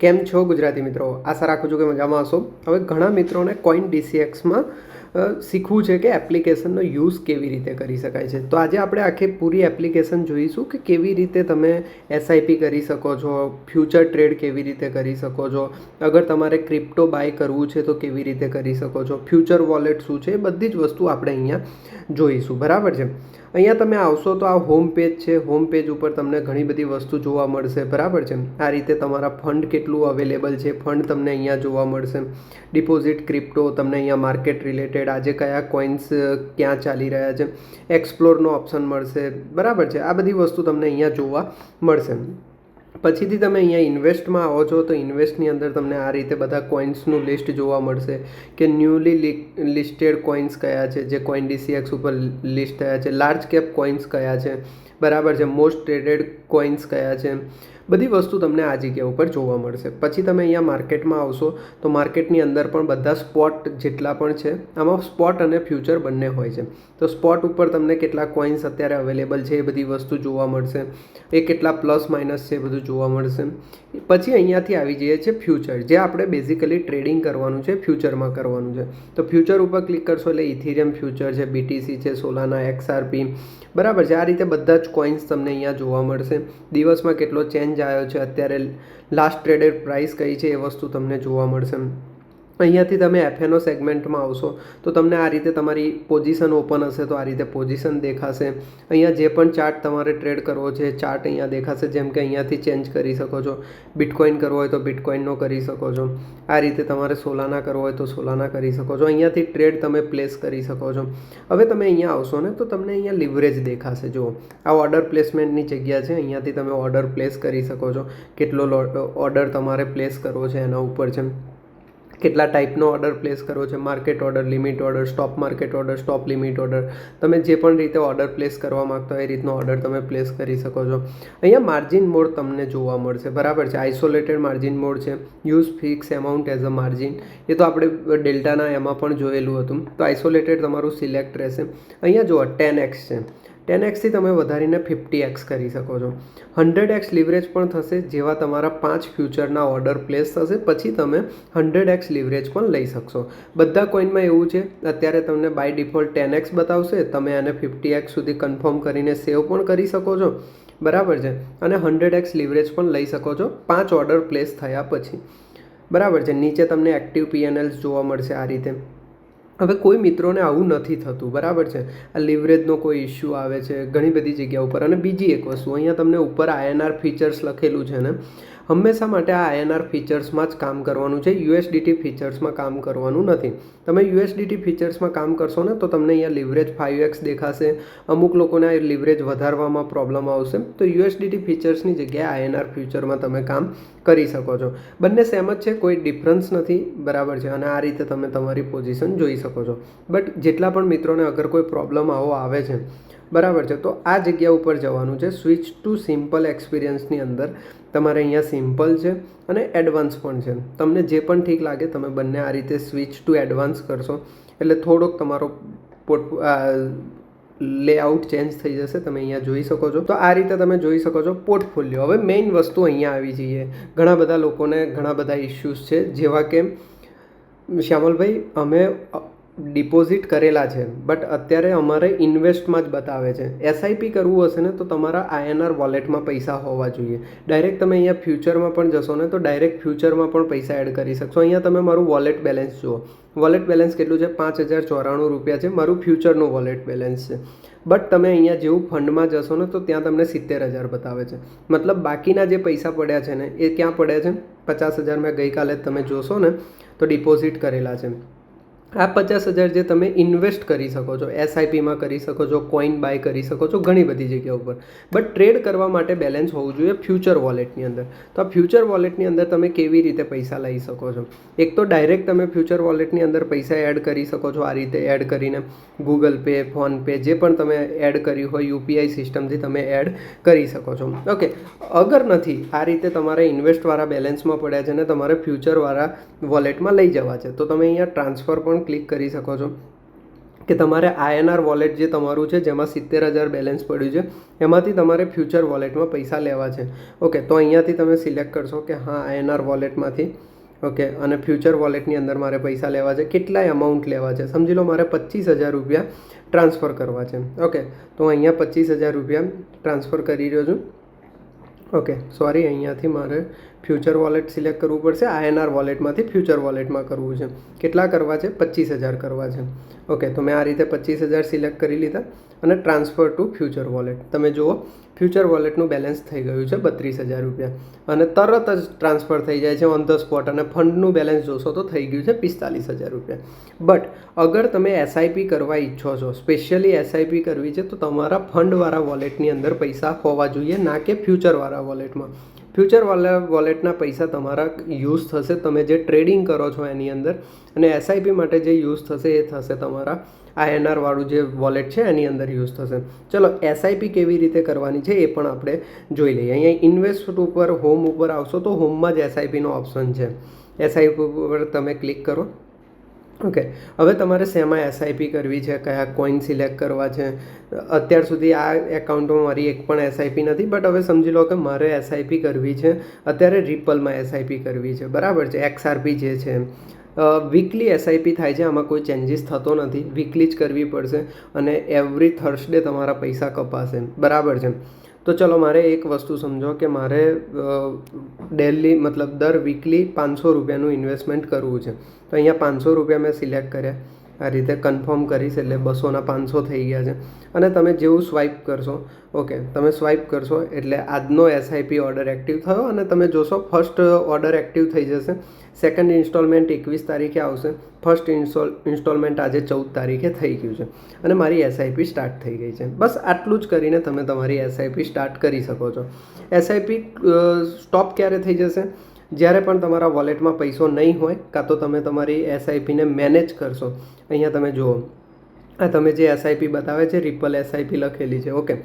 કેમ છો ગુજરાતી મિત્રો? આશા રાખું છું કે મજામાં હશો. હવે ઘણા મિત્રોને કોઈન ડીસીએક્સમાં શીખવું છે કે એપ્લિકેશનનો યુઝ કેવી રીતે કરી શકાય છે. તો આજે આપણે આખી પૂરી એપ્લિકેશન જોઈશું કે કેવી રીતે તમે એસઆઈપી કરી શકો છો ફ્યુચર ટ્રેડ કેવી રીતે કરી શકો છો, અગર તમારે ક્રિપ્ટો બાય કરવું છે તો કેવી રીતે કરી શકો છો ફ્યુચર વોલેટ શું છે બધી જ વસ્તુ આપણે અહીંયા જોઈશું. બરાબર છે? અહીંયા તમે આવશો તો આ હોમ પેજ છે. હોમ પેજ ઉપર તમને ઘણી બધી વસ્તુ જોવા મળશે. બરાબર છે? આ રીતે તમારા ફંડ કેટલું અવેલેબલ છે? ફંડ તમને અહીંયા જોવા મળશે. ડિપોઝિટ ક્રિપ્ટો તમને અહીંયા માર્કેટ રિલેટેડ આજે કયા કોઇન્સ ક્યાં ચાલી રહ્યા છે? એક્સપ્લોરનો ઓપ્શન મળશે. બરાબર છે? આ બધી વસ્તુ તમને અહીંયા જોવા મળશે. પછીથી તમે અહીંયા ઇન્વેસ્ટમાં આવો છો, તો ઇન્વેસ્ટની અંદર તમને આ રીતે બધા કોઇન્સનું લિસ્ટ જોવા મળશે કે ન્યૂલી લિસ્ટેડ કોઇન્સ કયા છે, જે કોઇન ડીસીએક્સ ઉપર લિસ્ટ થયા છે લાર્જ કેપ કોઇન્સ કયા છે, બરાબર છે મોસ્ટ ટ્રેડેડ કોઇન્સ કયા છે બધી વસ્તુ તમને આ જગ્યા ઉપર જોવા મળશે. પછી તમે અહીંયા માર્કેટમાં આવશો તો માર્કેટની અંદર પણ બધા સ્પોટ જેટલા પણ છે, આમાં સ્પોટ અને ફ્યુચર બંને હોય છે. તો સ્પોટ ઉપર તમને કેટલા કોઇન્સ અત્યારે અવેલેબલ છે એ બધી વસ્તુ જોવા મળશે. એ કેટલા પ્લસ માઇનસ છે એ બધું જોવા મળશે. પછી અહીંયાથી આવી જઈએ છે ફ્યુચર, જે આપણે બેઝિકલી ટ્રેડિંગ કરવાનું છે, ફ્યુચરમાં કરવાનું છે. તો ફ્યુચર ઉપર ક્લિક કરશો એટલે ઇથિરિયમ ફ્યુચર છે, બીટીસી છે, સોલાના એક્સઆરપી, બરાબર છે. આ રીતે બધા જ કોઇન્સ તમને અહીંયા જોવા મળશે. દિવસમાં કેટલો ચેન્જ આવ્યો છે. અત્યારે લાસ્ટ ટ્રેડેડ પ્રાઇસ કઈ છે એ વસ્તુ તમને જોવા મળશે. અહીંયાથી તમે એફએનઓ સેગમેન્ટમાં આવશો, તો તમને આ રીતે તમારી પોઝિશન ઓપન હશે, તો આ રીતે પોઝિશન દેખાશે. અહીંયા જે પણ ચાર્ટ તમારે ટ્રેડ કરવો છે ચાર્ટ અહીંયા દેખાશે, જેમ કે અહીંયાથી ચેન્જ કરી શકો છો. બિટકોઇન કરવો હોય તો બિટકોઇનનો કરી શકો છો. આ રીતે તમારે સોલાના કરવો હોય તો સોલાના કરી શકો છો. અહીંયાથી ટ્રેડ તમે પ્લેસ કરી શકો છો. હવે તમે અહીંયા આવશો ને, તો તમને અહીંયા લિવરેજ દેખાશે. જુઓ, આ ઓર્ડર પ્લેસમેન્ટની જગ્યા છે. અહીંયાથી તમે ઓર્ડર પ્લેસ કરી શકો છો. કેટલો ઓર્ડર તમારે પ્લેસ કરવો છે એના ઉપર છે. કેટલા ટાઈપનો ઓર્ડર પ્લેસ કરવો છે? Market order limit order stop market order stop limit order તમે જે પણ રીતે ઓર્ડર પ્લેસ કરવા માગતા હોય એ રીતનો ઓર્ડર તમે પ્લેસ કરી શકો છો. અહીંયા માર્જિન મોડ તમને જોવા મળશે. બરાબર છે? આઇસોલેટેડ માર્જિન મોડ છે. Use fix amount as a margin એ તો આપણે ડેલ્ટાના એમાં પણ જોયેલું હતું. તો આઇસોલેટેડ તમારું સિલેક્ટ રહેશે. અહીંયા જુઓ ટેન એક્સ છે. ટેન એક્સથી તમે વધારીને ફિફ્ટી એક્સ કરી શકો છો. હંડ્રેડ એક્સ લિવરેજ પણ થશે, જેવા તમારા પાંચ ફ્યુચરના ઓર્ડર પ્લેસ થશે, પછી તમે હંડ્રેડ એક્સ લિવરેજ પણ લઈ શકશો. બધા કોઈનમાં એવું છે, અત્યારે તમને બાય ડિફોલ્ટ ટેન એક્સ બતાવશે, તમે આને ફિફ્ટી એક્સ સુધી કન્ફર્મ કરીને સેવ પણ કરી શકો છો. બરાબર છે? અને હંડ્રેડ એક્સ લિવરેજ પણ લઈ શકો છો, પાંચ ઓર્ડર પ્લેસ થયા પછી. બરાબર છે? નીચે તમને એક્ટિવ પીએનએલ્સ જોવા મળશે આ રીતે. હવે કોઈ મિત્રોને આવું નથી થતું, બરાબર છે? આ લિવરેજનો કોઈ ઇસ્યુ આવે છે, ઘણી બધી જગ્યા ઉપર. અને બીજી એક વસ્તુ, અહીંયા તમને ઉપર આઈએનઆર ફીચર્સ લખેલું છે ને હંમેશા માટે આ આઈએનઆર ફીચર્સમાં જ કામ કરવાનું છે. યુએસડીટી ફીચર્સમાં કામ કરવાનું નથી. તમે યુએસડીટી ફીચર્સમાં કામ કરશો ને, તો તમને અહીંયા લિવરેજ ફાઇવ એક્સ દેખાશે. અમુક લોકોને આ લિવરેજ વધારવામાં પ્રોબ્લેમ આવશે. તો યુએસડીટી ફીચર્સની જગ્યાએ આઈએનઆર ફ્યુચરમાં તમે કામ કરી શકો છો. બંને સેમ જ છે, કોઈ ડિફરન્સ નથી. બરાબર છે. અને આ રીતે તમે તમારી પોઝિશન જોઈ શકો છો. બટ જેટલા પણ મિત્રોને અગર કોઈ પ્રોબ્લેમ આવો, આવે છે બરાબર છે. તો આ જગ્યા ઉપર જવાનું છે. સ્વિચ ટુ સિમ્પલ એક્સપિરિયન્સની અંદર તમારે અહીંયા સિમ્પલ છે અને એડવાન્સ પણ છે. તમને જે પણ ઠીક લાગે તમે બંને આ રીતે સ્વિચ ટુ એડવાન્સ કરશો. એટલે થોડોક તમારો પોટ લેઆઉટ ચેન્જ થઈ જશે. તમે અહીંયા જોઈ શકો છો. તો આ રીતે તમે જોઈ શકો છો પોર્ટફોલિયો હવે મેઇન વસ્તુ અહીંયા આવી જઈએ. ઘણા બધા લોકોને ઘણા બધા ઇસ્યુઝ છે. જેવા કે શ્યામલભાઈ, અમે ડિપોઝિટ કરેલા છે. બટ અત્યારે અમારે ઇન્વેસ્ટમાં જ બતાવે છે. એસઆઈપી કરવું હશે ને તો તમારા આઈએનઆર વોલેટમાં પૈસા હોવા જોઈએ. ડાયરેક્ટ તમે અહીંયા ફ્યુચરમાં પણ જશો ને તો ડાયરેક્ટ ફ્યુચરમાં પણ પૈસા એડ કરી શકશો. અહીંયા તમે મારું વોલેટ બેલેન્સ જુઓ. વોલેટ બેલેન્સ કેટલું છે? પાંચ હજાર ચોરાણું રૂપિયા છે. મારું ફ્યુચરનું વોલેટ બેલેન્સ છે. બટ તમે અહીંયા જેવું ફંડમાં જશો ને તો ત્યાં તમને સિત્તેર હજાર બતાવે છે. મતલબ બાકીના જે પૈસા પડ્યા છે ને, એ ક્યાં પડ્યા છે? પચાસ હજાર મેં ગઈકાલે તમે જોશો ને, તો ડિપોઝિટ કરેલા છે. આ પચાસ હજાર જે તમે ઇન્વેસ્ટ કરી શકો છો એસઆઈપીમાં કરી શકો છો કોઈન બાય કરી શકો છો, ઘણી બધી જગ્યા ઉપર. બટ ટ્રેડ કરવા માટે બેલેન્સ હોવું જોઈએ ફ્યુચર વોલેટની અંદર. તો આ ફ્યુચર વોલેટની અંદર તમે કેવી રીતે પૈસા લઈ શકો છો? એક તો ડાયરેક્ટ તમે ફ્યુચર વોલેટની અંદર પૈસા એડ કરી શકો છો, આ રીતે એડ કરીને ગૂગલ પે ફોનપે જે પણ તમે એડ કર્યું હોય યુપીઆઈ સિસ્ટમથી તમે એડ કરી શકો છો. ઓકે અગર નથી, આ રીતે તમારે ઇન્વેસ્ટવાળા બેલેન્સમાં પડ્યા છે ને તમારે ફ્યુચરવાળા વોલેટમાં લઈ જવા છે. તો તમે અહીંયા ટ્રાન્સફર પણ ક્લિક કરી શકો છો. કે તમારે આઈએનઆર વોલેટ જે તમારું છે, જેમાં સિત્તેર હજાર બેલેન્સ પડ્યું છે, એમાંથી તમારે ફ્યુચર વોલેટમાં પૈસા લેવા છે. ઓકે તો અહીંયાથી તમે સિલેક્ટ કરશો કે હા આઈએનઆર વોલેટમાંથી ઓકે અને ફ્યુચર વોલેટની અંદર મારે પૈસા લેવા છે. કેટલા અમાઉન્ટ લેવા છે? સમજી લો મારે પચીસ હજાર રૂપિયા ટ્રાન્સફર કરવા છે. ઓકે તો અહીંયા પચીસ હજાર રૂપિયા ટ્રાન્સફર કરી રહ્યો છું. ઓકે સોરી અહીંયાથી મારે ફ્યુચર વોલેટ સિલેક્ટ કરવું પડશે. આઈએનઆર વોલેટમાંથી ફ્યુચર વોલેટમાં કરવું છે. કેટલા કરવા છે? પચીસ હજાર કરવા છે. ઓકે, તો મેં આ રીતે પચીસ હજાર સિલેક્ટ કરી લીધા અને ટ્રાન્સફર ટુ ફ્યુચર વોલેટ. તમે જુઓ, ફ્યુચર વોલેટનું બેલેન્સ થઈ ગયું છે બત્રીસ હજાર રૂપિયા. અને તરત જ ટ્રાન્સફર થઈ જાય છે ઓન ધ સ્પોટ અને ફંડનું બેલેન્સ જોશો તો થઈ ગયું છે પિસ્તાલીસ હજાર રૂપિયા. બટ, અગર તમે એસઆઈપી કરવા ઈચ્છો છો, સ્પેશિયલી એસઆઈપી કરવી છે, તો તમારા ફંડવાળા વોલેટની અંદર પૈસા હોવા જોઈએ, ના કે ફ્યુચરવાળા વોલેટમાં. ફ્યુચર વોલેટના પૈસા તમારા યુઝ થશે, તમે જે ટ્રેડિંગ કરો છો એની અંદર, અને એસઆઈપી માટે જે યુઝ થશે એ થશે તમારા આઈએનઆર વાળું જે વોલેટ છે એની અંદર યુઝ થશે. ચલો એસઆઈપી કેવી રીતે કરવાની છે એ પણ આપણે જોઈ લઈએ. અહીંયા ઇન્વેસ્ટ ઉપર, હોમ ઉપર આવશો તો હોમમાં જ એસઆઈપીનો ઓપ્શન છે. એસઆઈપી ઉપર તમે ક્લિક કરો. ઓકે. હવે તમારે શેમાં એસઆઈપી કરવી છે? કયા કોઈન સિલેક્ટ કરવા છે? અત્યાર સુધી આ એકાઉન્ટમાં મારી એક પણ એસઆઈપી નથી બટ હવે સમજી લો કે મારે એસઆઈપી કરવી છે. અત્યારે રિપલમાં એસઆઈપી કરવી છે. બરાબર છે? એક્સઆરપી જે છે. વીકલી એસઆઈપી થાય છે. આમાં કોઈ ચેન્જીસ થતો નથી. વીકલી જ કરવી પડશે અને એવરી થર્સડે તમારા પૈસા કપાશે. બરાબર છે? તો ચલો મારે એક વસ્તુ સમજો કે મારે ડેલી મતલબ દર વીકલી પાંચસો રૂપિયાનું ઇન્વેસ્ટમેન્ટ કરવું છે. તો અહીંયા પાંચસો રૂપિયા મેં સિલેક્ટ કર્યા. આ રીતે કન્ફર્મ કરીશ એટલે બસોના પાંચસો થઈ ગયા છે. અને તમે જેવું સ્વાઇપ કરશો ઓકે તમે સ્વાઇપ કરશો એટલે આજનો એસઆઈપી ઓર્ડર એક્ટિવ થયો અને તમે જોશો ફર્સ્ટ ઓર્ડર એક્ટિવ થઈ જશે. સેકન્ડ ઇન્સ્ટોલમેન્ટ એકવીસ તારીખે આવશે. ફર્સ્ટ ઇન્સ્ટોલ ઇન્સ્ટોલમેન્ટ આજે ચૌદ તારીખે થઈ ગયું છે. અને મારી એસઆઈપી સ્ટાર્ટ થઈ ગઈ છે. બસ આટલું જ કરીને તમે તમારી એસઆઈપી સ્ટાર્ટ કરી શકો છો. એસઆઈપી સ્ટોપ ક્યારે થઈ જશે? જ્યારે પણ તમારા વોલેટમાં પૈસો નહીં હોય કાં તો તમે તમારી એસઆઈપીને મેનેજ કરશો. અહીંયા તમે જુઓ. આ તમે જે એસઆઈપી બતાવે છે રિપલ એસઆઈપી લખેલી છે. ઓકે.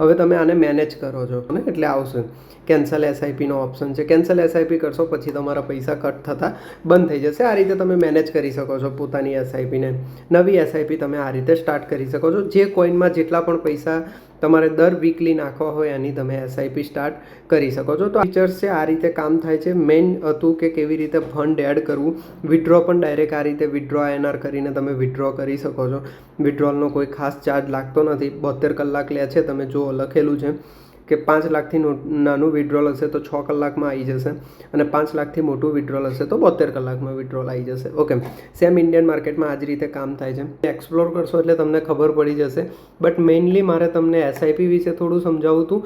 હવે તમે આને મેનેજ કરો છો. ને એટલે આવશે. કેન્સલ એસઆઈપીનો ઓપ્શન છે. કેન્સલ એસઆઈપી કરશો પછી તમારા પૈસા કટ થતાં બંધ થઈ જશે. આ રીતે તમે મેનેજ કરી શકો છો પોતાની એસઆઈપીને નવી એસઆઈપી તમે આ રીતે સ્ટાર્ટ કરી શકો છો. જે કોઈનમાં જેટલા પણ પૈસા તમારે દર વીકલી નાખવા હોય એની તમે એસઆઈપી સ્ટાર્ટ કરી શકો છો. તો ફીચર્સ છે, આ રીતે કામ થાય છે. મેઇન હતું કે કેવી રીતે ફંડ એડ કરવું વિડ્રો પણ ડાયરેક્ટ આ રીતે વિડ્રો એનઆર કરીને તમે વિડ્રો કરી શકો છો. વિડ્રોલનો કોઈ ખાસ ચાર્જ લાગતો નથી. બોતેર કલાક લે છે, તમે જુઓ લખેલું છે. કે પાંચ લાખથી નાનું વિડ્રોલ હશે તો છ કલાકમાં આવી જશે અને પાંચ લાખથી મોટું વિડ્રોલ હશે તો બોતેર કલાકમાં વિડ્રોલ આવી જશે. ઓકે સેમ ઇન્ડિયન માર્કેટમાં આ જ રીતે કામ થાય છે. એક્સપ્લોર કરશો એટલે તમને ખબર પડી જશે. બટ મેઇનલી મારે તમને એસઆઈપી વિશે થોડું સમજાવું હતું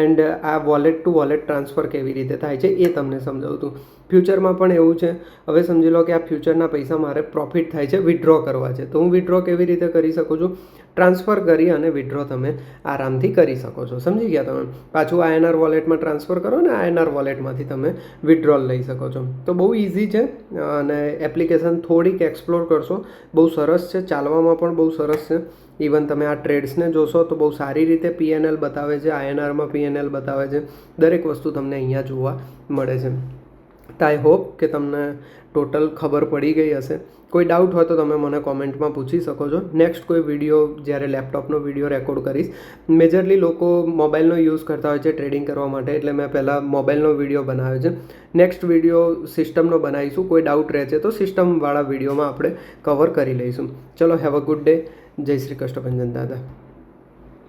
એન્ડ આ વોલેટ ટુ વોલેટ ટ્રાન્સફર કેવી રીતે થાય છે એ તમને સમજાવું હતું ફ્યુચરમાં પણ એવું છે. હવે સમજી લો કે આ ફ્યુચરના પૈસા મારે પ્રોફિટ થાય છે વિડ્રો કરવા છે. તો હું વિડ્રો કેવી રીતે કરી શકું છું? ટ્રાન્સફર કરી અને વિડ્રો તમે આરામથી કરી શકો છો. સમજી ગયા તમે? પાછું આઈએનઆર વોલેટમાં ટ્રાન્સફર કરો ને આઈએનઆર વોલેટમાંથી તમે વિડ્રોલ લઈ શકો છો. તો બહુ ઇઝી છે, અને એપ્લિકેશન થોડીક એક્સપ્લોર કરશો. બહુ સરસ છે, ચાલવામાં પણ બહુ સરસ છે. ઇવન તમે આ ટ્રેડ્સને જોશો તો બહુ સારી રીતે પીએનએલ બતાવે છે આઈએનઆરમાં પીએનએલ બતાવે છે. દરેક વસ્તુ તમને અહીંયા જોવા મળે છે. તો આઈ હોપ કે તમને ટોટલ ખબર પડી ગઈ હશે. કોઈ ડાઉટ હોય તો તમે મને કોમેન્ટમાં પૂછી શકો છો. નેક્સ્ટ કોઈ વીડિયો જ્યારે લેપટોપનો વીડિયો રેકોર્ડ કરીશ. મેજરલી લોકો મોબાઈલનો યુઝ કરતા હોય છે ટ્રેડિંગ કરવા માટે, એટલે મેં પહેલાં મોબાઈલનો વીડિયો બનાવ્યો છે. નેક્સ્ટ વીડિયો સિસ્ટમનો બનાવીશું. કોઈ ડાઉટ રહે છે તો સિસ્ટમવાળા વિડીયોમાં આપણે કવર કરી લઈશું. ચલો હેવ અ ગુડ ડે જય શ્રી કૃષ્ણ દાદા.